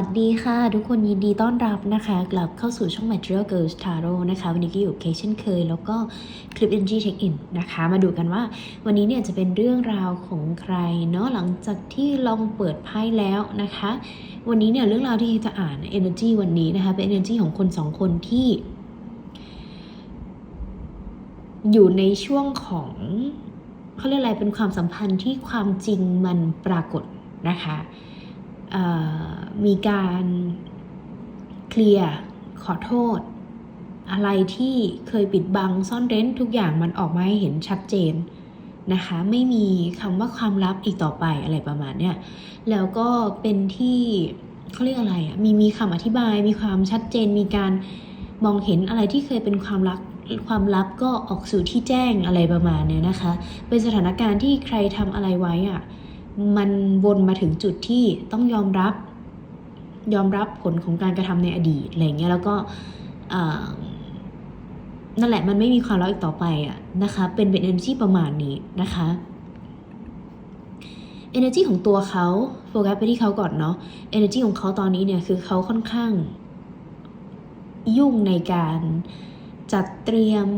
วัสดีค่ะ ทุกคนยินดีต้อนรับนะคะ กลับเข้าสู่ช่อง Material Girls Tarot นะคะ วันนี้ก็อยู่เคเช่นเคย แล้วก็คลิป Energy Check In นะคะ มาดูกันว่าวันนี้เนี่ยจะเป็นเรื่องราวของใครเนาะหลังจากที่ลองเปิดไพ่แล้วนะคะ วันนี้เนี่ยเรื่องราวที่จะอ่าน Energy วันนี้นะคะ เป็น Energy ของคนสองคนที่ อยู่ในช่วงของเขาเรียกอะไรเป็นความสัมพันธ์ที่ความจริงมันปรากฏนะคะ มีการเคลียร์ขอโทษ อะไรที่เคยปิดบังซ่อนเร้นทุกอย่างมันออกมาให้เห็นชัดเจนนะคะไม่มีคำว่าความลับอีกต่อไปอะไรประมาณเนี้ยแล้วก็เป็นที่เขาเรียกอะไรอะ่ะมีมีคำอธิบายมีความชัดเจน มีการมองเห็นอะไรที่เคยเป็นความลับความลับก็ออกสู่ที่แจ้งอะไรประมาณเนี้ยนะคะ เป็นสถานการณ์ที่ใครทำอะไรไว้อะ่ะ มันวนมาถึงจุดที่ต้องยอมรับ ยอมรับผลของการกระทำในอดีตอะไรเงี้ยแล้วก็นั่นแหละมันไม่มีความรักอีกต่อไปอะนะคะ เป็นเป็น energy ประมาณนี้นะคะ energy ของตัวเขาโฟกัสไปที่เขาก่อนเนาะ energy ของเขาตอนนี้เนี่ยคือเขาค่อนข้าง ยุ่งในการจัดเตรียม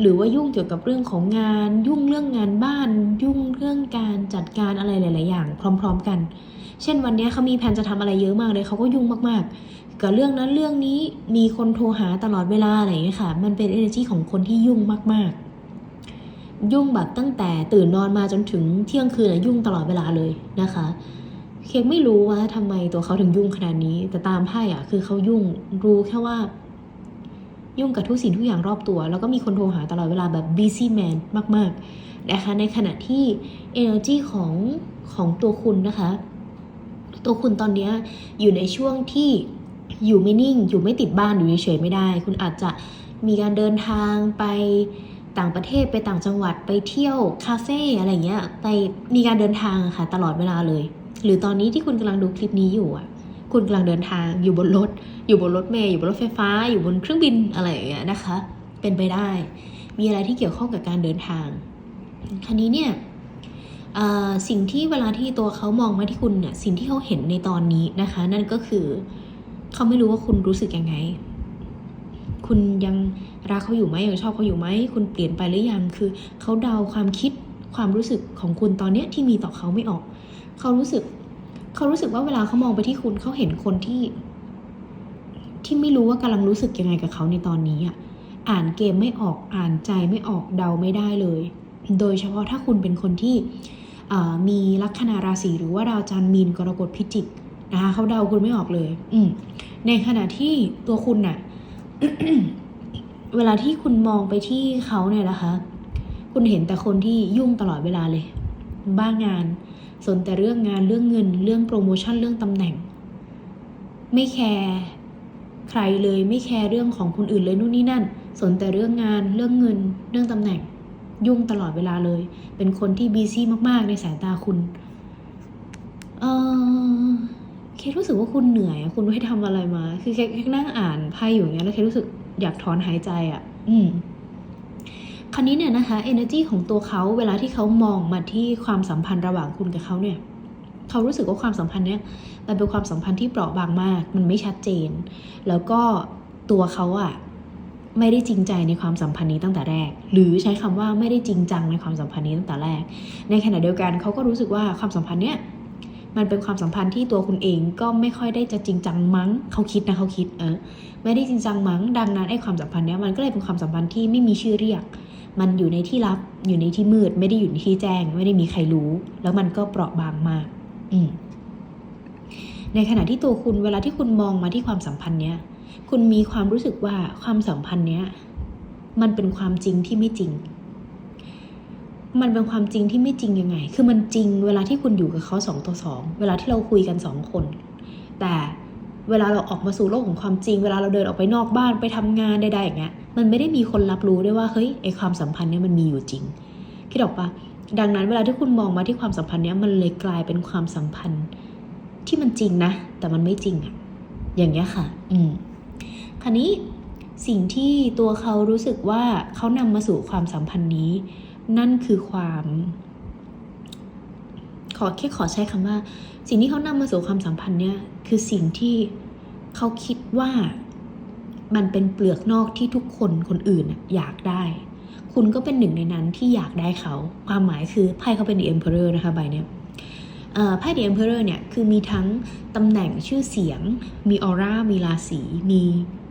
หรือว่ายุ่งเกี่ยวกับเรื่องของงาน ยุ่งเรื่องงานบ้าน ยุ่งเรื่องการจัดการอะไรหลาย ๆ อย่าง พร้อม ๆ กัน เช่นวันนี้เขามีแผนจะทำอะไรเยอะมากเลยเขาก็ยุ่งมากๆ กับเรื่องนั้นเรื่องนี้มีคนโทรหาตลอดเวลาอะไรอย่างเงี้ยค่ะ มันเป็น energy ของคนที่ยุ่งมาก ๆ ยุ่งแบบตั้งแต่ตื่นนอนมาจนถึงเที่ยงคืนอะยุ่งตลอดเวลาเลยนะคะเค้กไม่รู้ว่าทำไมตัวเขาถึงยุ่งขนาดนี้ แต่ตามไพ่อะคือเขายุ่งรู้แค่ว่า ยุ่งกับทุกสิ่งทุกอย่างรอบตัว แล้วก็มีคนโทรหาตลอดเวลาแบบ busy man มากๆนะคะในขณะที่ energy ของของตัวคุณนะคะ ตัวคุณตอนนี้อยู่ในช่วงที่อยู่ไม่นิ่ง อยู่ไม่ติดบ้านอยู่เฉยๆไม่ได้ คุณอาจจะมีการเดินทางไปต่างประเทศไปต่างจังหวัดไปเที่ยวคาเฟ่อะไรเงี้ยไปมีการเดินทางะค่ะตลอดเวลาเลย หรือตอนนี้ที่คุณกำลังดูคลิปนี้อยู่อะ คุณกำลังเดินทางอยู่บนรถ อยู่บนรถเมล์อยู่บนรถไฟฟ้า อยู่บนเครื่องบินอะไรอย่างเงี้ยนะคะ เป็นไปได้ มีอะไรที่เกี่ยวข้องกับการเดินทางคราวนี้เนี่ยสิ่งที่เวลาที่ตัวเขามองมาที่คุณเนี่ยสิ่งที่เขาเห็นในตอนนี้นะคะ นั่นก็คือเขาไม่รู้ว่าคุณรู้สึกยังไง คุณยังรักเขาอยู่ไหมยังชอบเขาอยู่ไหมคุณเปลี่ยนไปหรือยังคือเขาเดาความคิดความรู้สึกของคุณตอนเนี้ยที่มีต่อเขาไม่ออก เขารู้สึก เขารู้สึกว่าเวลาเขามองไปที่คุณเขาเห็นคนที่ ที่ไม่รู้ว่ากำลังรู้สึกยังไงกับเขาในตอนนี้อะอ่านเกมไม่ออกอ่านใจไม่ออกเดาไม่ได้เลย โดยเฉพาะถ้าคุณเป็นคนที่มีลัคนาราศีหรือว่าดาวจันทร์มีนกรกฎพิจิกนะคะเขาเดาคุณไม่ออกเลย อืในขณะที่ตัวคุณน่ะเวลาที่คุณมองไปที่เขาเนี่ยนะคะ คุณเห็นแต่คนที่ยุ่งตลอดเวลาเลย บ้างงาน สนแต่เรื่องงานเรื่องเงิน เรื่องโปรโมชั่นเรื่องตำแหน่ง ไม่แคร์ใครเลยไม่แคร์เรื่องของคนอื่นเลยนู่นนี่นั่น สนแต่เรื่องงานเรื่องเงิน เรื่องตำแหน่ง ยุ่งตลอดเวลาเลย เป็นคนที่บีซี่มาก ๆ ในสายตาคุณเออเครู้สึกว่าคุณเหนื่อยคุณไม่ได้ทำอะไรมา คือแค่นั่งอ่านไพ่อยู่อย่างเงี้ยแล้วเครู้สึกอยากถอนหายใจอะ อืม คราวนี้เนี่ยนะคะ energy ของตัวเขาเวลาที่เขามองมาที่ความสัมพันธ์ระหว่างคุณกับเขาเนี่ยเขารู้สึกว่าความสัมพันธ์เนี้ยมันเป็นความสัมพันธ์ที่เปราะบางมาก มันไม่ชัดเจน แล้วก็ตัวเขาอะไม่ได้จริงใจในความสัมพันธ์นี้ตั้งแต่แรก หรือใช้คำว่าไม่ได้จริงจังในความสัมพันธ์นี้ตั้งแต่แรก ในขณะเดียวกันเขาก็รู้สึกว่าความสัมพันธ์เนี้ยมันเป็นความสัมพันธ์ที่ตัวคุณเองก็ไม่ค่อยได้จะจริงจังมั้งเขาคิดนะเขาคิดเออไม่ได้จริงจังมั้งดังนั้นไอ้ความสัมพันธ์เนี้ยมันก็เลยเป็นความสัมพันธ์ที่ไม่มีชื่อเรียก มันอยู่ในที่ลับอยู่ในที่มืด ไม่ได้อยู่ในที่แจ้ง ไม่ได้มีใครรู้ แล้วมันก็เปราะบางมาก อืมในขณะที่ตัวคุณเวลาที่คุณมองมาที่ความสัมพันธ์เนี้ย คุณมีความรู้สึกว่าความสัมพันธ์เนี้ย มันเป็นความจริงที่ไม่จริง มันเป็นความจริงที่ไม่จริงยังไง คือมันจริงเวลาที่คุณอยู่กับเขาสองต่อสอง เวลาที่เราคุยกันสองคน แต่ เวลาเราออกมาสู่โลกของความจริง เวลาเราเดินออกไปนอกบ้านไปทำงานใดๆอย่างเงี้ยมันไม่ได้มีคนรับรู้ด้วยว่าเฮ้ยไอความสัมพันธ์เนี้ยมันมีอยู่จริง คิดออกปะดังนั้นเวลาที่คุณมองมาที่ความสัมพันธ์เนี้ยมันเลยกลายเป็นความสัมพันธ์ที่มันจริงนะ แต่มันไม่จริงอะอย่างเงี้ยค่ะ อืมคราวนี้สิ่งที่ตัวเขารู้สึกว่าเขานำมาสู่ความสัมพันธ์นี้ นั่นคือความ ขอแค่ขอใช้คำว่า สิ่งที่เขานำมาสู่ความสัมพันธ์เนี่ยคือสิ่งที่เขาคิดว่ามันเป็นเปลือกนอกที่ทุกคนคนอื่นอยากได้ คุณก็เป็นหนึ่งในนั้นที่อยากได้เขา ความหมายคือไพ่เขาเป็น The Emperor นะคะใบเนี้ยเอ่อไพ่ The Emperor เนี่ยคือมีทั้งตำแหน่งชื่อเสียง มีออร่า มีราศี มี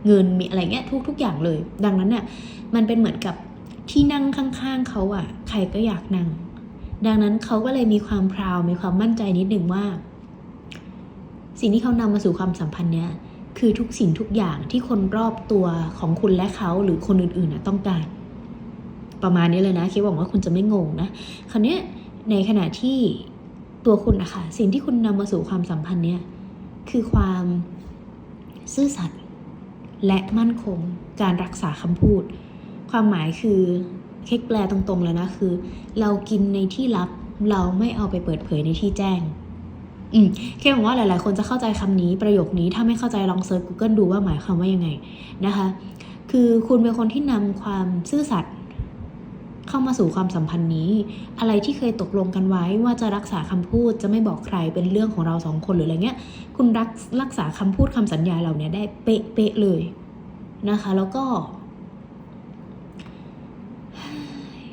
เงิน มีอะไรเงี้ยทุกทุกอย่างเลย ดังนั้นเนี่ยมันเป็นเหมือนกับที่นั่งข้างๆเขาอะใครก็อยากนั่ง ดังนั้นเขาก็เลยมีความพราวมีความมั่นใจนิดหนึ่งว่า สิ่งที่เขานำมาสู่ความสัมพันธ์เนี่ยคือทุกสิ่งทุกอย่างที่คนรอบตัวของคุณและเขาหรือคนอื่นๆนะต้องการ ประมาณนี้เลยนะคิดหวังว่าคุณจะไม่งงนะคราวเนี้ยในขณะที่ตัวคุณนะคะสิ่งที่คุณนำมาสู่ความสัมพันธ์เนี่ยคือความซื่อสัตย์และมั่นคงการรักษาคำพูด ความหมายคือ เค้กแปลตรงๆเลยนะคือ เรากินในที่ลับเราไม่เอาไปเปิดเผยในที่แจ้ง อืมแค่บอกว่าหลายๆ คนจะเข้าใจคำนี้ประโยคนี้ถ้าไม่เข้าใจลองเซิร์ช Google ดูว่าหมายความว่ายังไงนะคะ คือคุณเป็นคนที่นำความซื่อสัตย์เข้ามาสู่ความสัมพันธ์นี้ อะไรที่เคยตกลงกันไว้ว่าจะรักษาคำพูดจะไม่บอกใครเป็นเรื่องของเราสองคนหรืออะไรเงี้ย คุณรักรักษาคำพูดคำสัญญาเหล่านี้ได้เป๊ะๆเลยนะคะ แล้วก็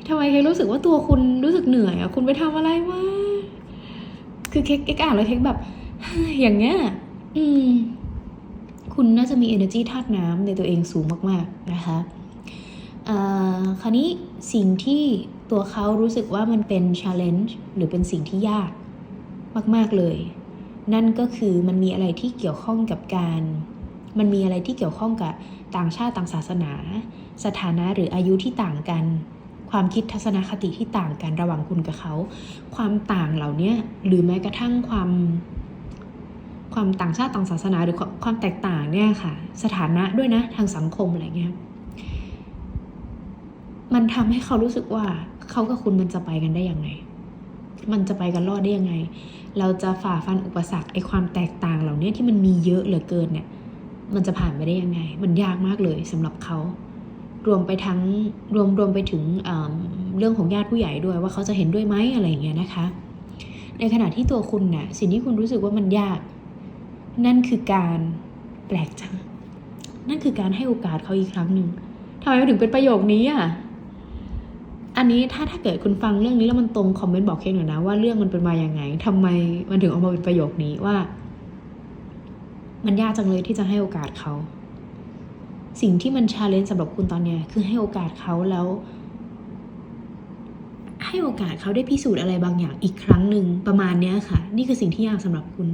ทำไมเครู้สึกว่าตัวคุณรู้สึกเหนื่อยอะคุณไปทำอะไรมาคือเค้กเค้กอ่านแล้วเค้กแบบอย่างเงี้ยอืม คุณน่าจะมี energy ธาตุน้ำในตัวเองสูงมากๆนะคะอ่อคราวนี้สิ่งที่ตัวเขารู้สึกว่ามันเป็น challenge หรือเป็นสิ่งที่ยากมาก ๆ เลย นั่นก็คือมันมีอะไรที่เกี่ยวข้องกับการ มันมีอะไรที่เกี่ยวข้องกับต่างชาติต่างศาสนา สถานะหรืออายุที่ต่างกัน ความคิดทัศนคติที่ต่างกันระหว่างคุณกับเขา ความต่างเหล่านี้หรือแม้กระทั่งความความต่างชาติต่างศาสนาหรือความแตกต่างเนี่ยค่ะ สถานะด้วยนะทางสังคมอะไรเงี้ยมันทำให้เขารู้สึกว่าเขากับคุณมันจะไปกันได้ยังไง มันจะไปกันรอดได้ยังไง เราจะฝ่าฟันอุปสรรคไอ้ความแตกต่างเหล่านี้ที่มันมีเยอะเหลือเกินเนี่ย มันจะผ่านไปได้ยังไง มันยากมากเลยสำหรับเขา รวมไปทั้งรวมรวมไปถึงเเรื่องของญาติผู้ใหญ่ด้วยว่าเขาจะเห็นด้วยไหมอะไรอย่างเงี้ยนะคะ ในขณะที่ตัวคุณน่ะสิ่งที่คุณรู้สึกว่ามันยาก นั่นคือการแปลกจัง นั่นคือการให้โอกาสเขาอีกครั้งหนึ่งทำไมมันถึงเป็นประโยคนี้อะอันนี้ถ้าถ้าเกิดคุณฟังเรื่องนี้แล้วมันตรงคอมเมนต์บอกเค้กหน่อยนะว่าเรื่องมันเป็นมาอย่างไงทำไมมันถึงออกมาเป็นประโยคนี้ว่า มันยากจังเลยที่จะให้โอกาสเขา สิ่งที่มันชาเลนจ์สำหรับคุณตอนเนี้ยคือให้โอกาสเขาแล้ว ให้โอกาสเขาได้พิสูจน์อะไรบางอย่างอีกครั้งหนึ่งประมาณเนี้ยค่ะ นี่คือสิ่งที่ยากสำหรับคุณ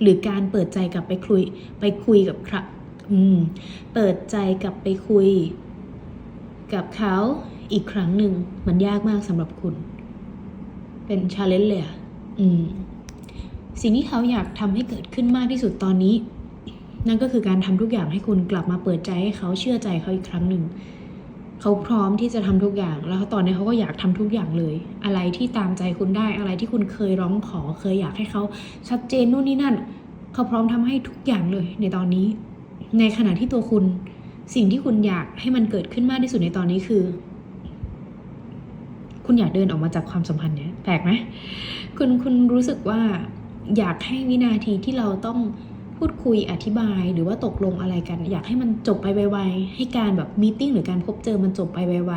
หรือการเปิดใจกลับไปคุย ไปคุยกับครับ อืม เปิดใจกลับไปคุย กับเขาอีกครั้งหนึ่งมันยากมากสำหรับคุณ เป็นชาเลนจ์เลยอะอืมสิ่งที่เขาอยากทำให้เกิดขึ้นมากที่สุดตอนนี้ นั่นก็คือการทำทุกอย่างให้คุณกลับมาเปิดใจให้เขาเชื่อใจเขาอีกครั้งหนึ่งเขาพร้อมที่จะทำทุกอย่าง แล้วตอนนี้เขาก็อยากทำทุกอย่างเลย อะไรที่ตามใจคุณได้อะไรที่คุณเคยร้องขอเคยอยากให้เขาชัดเจนนู่นนี่นั่น เขาพร้อมทำให้ทุกอย่างเลย ในตอนนี้ ในขณะที่ตัวคุณ สิ่งที่คุณอยากให้มันเกิดขึ้นมากที่สุดในตอนนี้คือ คุณอยากเดินออกมาจากความสัมพันธ์เนี้ยแปลกไหมคุณคุณรู้สึกว่าอยากให้วินาทีที่เราต้อง พูดคุยอธิบายหรือว่าตกลงอะไรกัน อยากให้มันจบไปไวๆ ให้การแบบมีติ้งหรือการพบเจอมันจบไปไว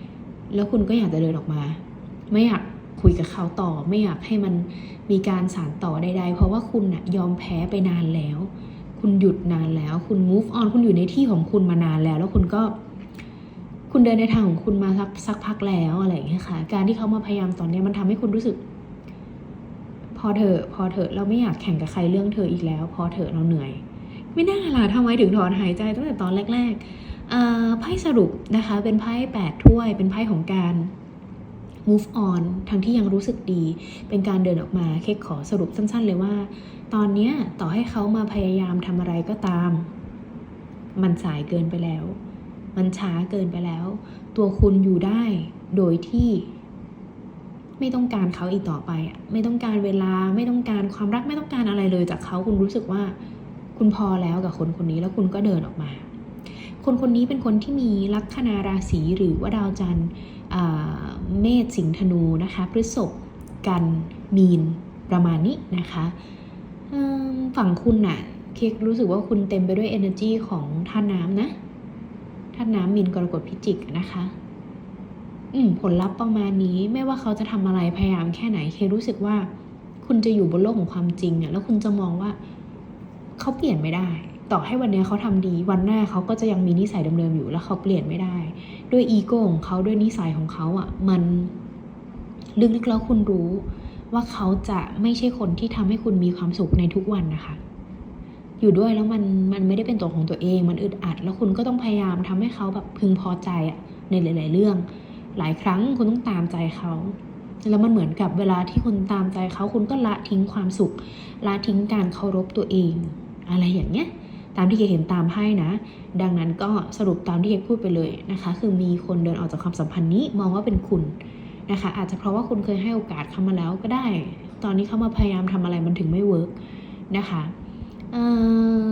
ๆ แล้วคุณก็อยากจะเดินออกมา ไม่อยากคุยกับเขาต่อ ไม่อยากให้มันมีการสานต่อใดๆ เพราะว่าคุณน่ะยอมแพ้ไปนานแล้ว คุณหยุดนานแล้ว คุณ move on คุณอยู่ในที่ของคุณมานานแล้ว แล้วคุณก็ คุณเดินในทางของคุณมาสักสักพักแล้วอะไรอย่างเงี้ยค่ะ การที่เขามาพยายามตอนเนี้ยมันทำให้คุณรู้สึก อเถอะพอเถอะเราไม่อยากแข่งกับใครเรื่องเธออีกแล้ว พอเถอะเราเหนื่อย ไม่น่าล่ะทำไมถึงถอนหายใจตั้งแต่ตอนแรกๆไพ่สรุปนะคะเป็นไพ่แปดถ้วยเป็นไพ่ของการ move on ทั้งที่ยังรู้สึกดี เป็นการเดินออกมาเค้กขอสรุปสั้นๆเลยว่า ตอนนี้ต่อให้เขามาพยายามทำอะไรก็ตาม มันสายเกินไปแล้ว มันช้าเกินไปแล้ว ตัวคุณอยู่ได้โดยที่ ไม่ต้องการเขาอีกต่อไป ไม่ต้องการเวลาไม่ต้องการความรักไม่ต้องการอะไรเลยจากเขาคุณรู้สึกว่าคุณพอแล้วกับคนคนนี้แล้วคุณก็เดินออกมา คนคนนี้เป็นคนที่มีลัคนาราศีหรือว่าดาวจันทร์เมษสิงห์ธนูนะคะพฤษภกันมีนประมาณนี้นะคะฝั่งคุณน่ะเค้กรู้สึกว่าคุณเต็มไปด้วย energy ของท่าน้ำนะท่าน้ำมีนกรกฎพิจิกนะคะ อืมผลลัพธ์ประมาณนี้ไม่ว่าเขาจะทำอะไรพยายามแค่ไหนเครู้สึกว่า คุณจะอยู่บนโลกของความจริงอะแล้วคุณจะมองว่า เขาเปลี่ยนไม่ได้ ต่อให้วันนี้เขาทำดี วันหน้าเขาก็จะยังมีนิสัยเดิมๆอยู่ แล้วเขาเปลี่ยนไม่ได้ ด้วยอีโก้ของเขาด้วยนิสัยของเขาอะ มันลึกๆแล้วคุณรู้ว่าเขาจะไม่ใช่คนที่ทำให้คุณมีความสุขในทุกวันนะคะ อยู่ด้วยแล้วมันมันไม่ได้เป็นตัวของตัวเอง มันอึดอัด แล้วคุณก็ต้องพยายามทำให้เขาแบบพึงพอใจอะในหลาย ๆ เรื่อง หลายครั้งคุณต้องตามใจเขาแล้วมันเหมือนกับเวลาที่คุณตามใจเขาคุณก็ละทิ้งความสุข ละทิ้งการเคารพตัวเอง อะไรอย่างเงี้ยตามที่เกเห็นตามไพ่นะ ดังนั้นก็สรุปตามที่เกพูดไปเลยนะคะ คือมีคนเดินออกจากความสัมพันธ์นี้มองว่าเป็นคุณนะคะ อาจจะเพราะว่าคุณเคยให้โอกาสเขามาแล้วก็ได้ ตอนนี้เขามาพยายามทำอะไรมันถึงไม่เวิร์กนะคะเอ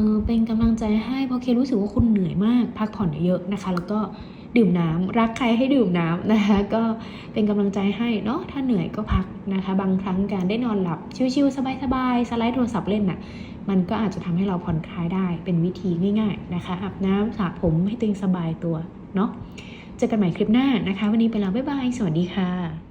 อเป็นกำลังใจให้เพราะเครู้สึกว่าคุณเหนื่อยมาก พักผ่อนเยอะนะคะ แล้วก็ ดื่มน้ำรักใครให้ดื่มน้ำนะคะ ก็เป็นกำลังใจให้เนาะถ้าเหนื่อยก็พักนะคะ บางครั้งการได้นอนหลับ ชิวๆสบายๆสไลด์โทรศัพท์เล่นน่ะมันก็อาจจะทำให้เราผ่อนคลายได้เป็นวิธีง่าย ๆนะคะอาบน้ำสระผมให้ตึงสบายตัวเนาะเจอกันใหม่คลิปหน้านะคะ วันนี้ไปแล้วบ๊ายบายสวัสดีค่ะ